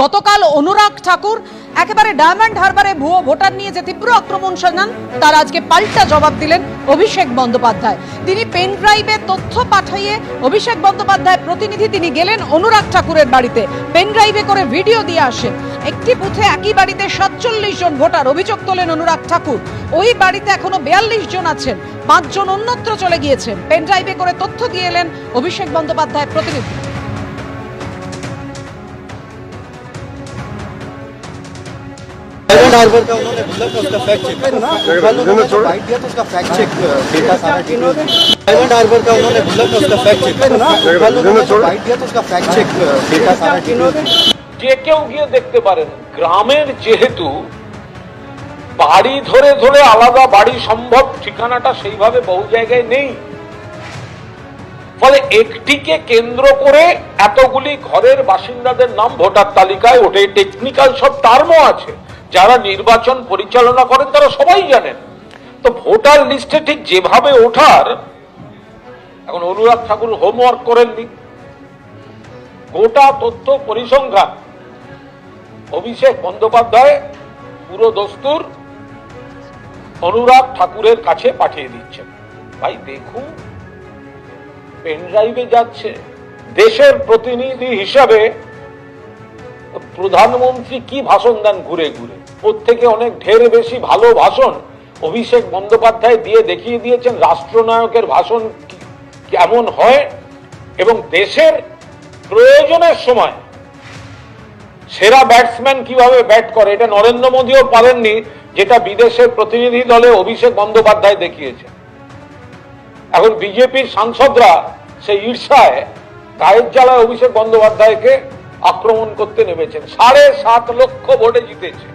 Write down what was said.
গতকাল অনুরাগ ঠাকুর, একেবারে ডায়মন্ড হারবারে ভুয়ো ভোটার নিয়ে যে তীব্র আক্রমণ সাজান তার আজকে পাল্টা জবাব দিলেন অভিষেক বন্দ্যোপাধ্যায়। তিনি পেন ড্রাইভে তথ্য পাঠিয়ে অভিষেক বন্দ্যোপাধ্যায় প্রতিনিধি তিনি গেলেন অনুরাগ ঠাকুরের বাড়িতে। পেন ড্রাইভে করে ভিডিও দিয়ে আসেন। একটি বুথে একই বাড়িতে সাতচল্লিশ জন ভোটার অভিযোগ তোলেন অনুরাগ ঠাকুর। ওই বাড়িতে এখনও বিয়াল্লিশ জন আছেন, পাঁচজন অন্যত্র চলে গিয়েছেন। পেন ড্রাইভে করে তথ্য দিয়ে এলেন অভিষেক বন্দ্যোপাধ্যায় প্রতিনিধি। डायमंड हार्बर का उन्होंने बोला था उसका फैक्ट चेक कल उन्होंने जो बाइट दिया था उसका फैक्ट चेक डेटा सारा डायमंड हार्बर का उन्होंने बोला था उसका फैक्ट चेक कल उन्होंने जो बाइट दिया था उसका फैक्ट चेक डेटा सारा যে কেউ গিয়ে দেখতে পারেন গ্রামের যেহেতু বাড়ি ধরে ধরে আলাদা বাড়ি সম্ভব ঠিকানাটা সেইভাবে বহু জায়গায় নেই ফলে একটিকে কেন্দ্র করে এতগুলি ঘরের বাসিন্দাদের নাম ভোটার তালিকায় ওঠে টেকনিক্যাল সব টার্মও আছে যারা নির্বাচন পরিচালনা করেন, তারা সবাই জানেন। তো ভোটার লিস্টে ঠিক যেভাবে ওঠার, এখন অনুরাগ ঠাকুর হোমওয়ার্ক করেননি গোটা তথ্য পরিসংখ্যান। অভিষেক বন্দ্যোপাধ্যায়, পুরো দস্তুর, অনুরাগ ঠাকুরের কাছে পাঠিয়ে দিচ্ছেন। ভাই, দেখুন পেনড্রাইভে যাচ্ছে। দেশের প্রতিনিধি হিসাবে প্রধানমন্ত্রী কি ভাষণ দেন ঘুরে ঘুরে? ওর থেকে অনেক ঢের বেশি ভালো ভাষণ অভিষেক বন্দ্যোপাধ্যায় দিয়ে দেখিয়ে দিয়েছেন রাষ্ট্রনায়কের ভাষণ কেমন হয় এবং দেশের প্রয়োজনের সময় সেরা ব্যাটসম্যান কীভাবে ব্যাট করে, এটা নরেন্দ্র মোদীও পারেননি, যেটা বিদেশের প্রতিনিধি দলে অভিষেক বন্দ্যোপাধ্যায় দেখিয়েছে। এখন বিজেপির সাংসদরা সেই ঈর্ষায় গায়ের জ্বালায় অভিষেক বন্দ্যোপাধ্যায়কে আক্রমণ করতে নেমেছেন। সাড়ে সাত লক্ষ ভোটে জিতেছে।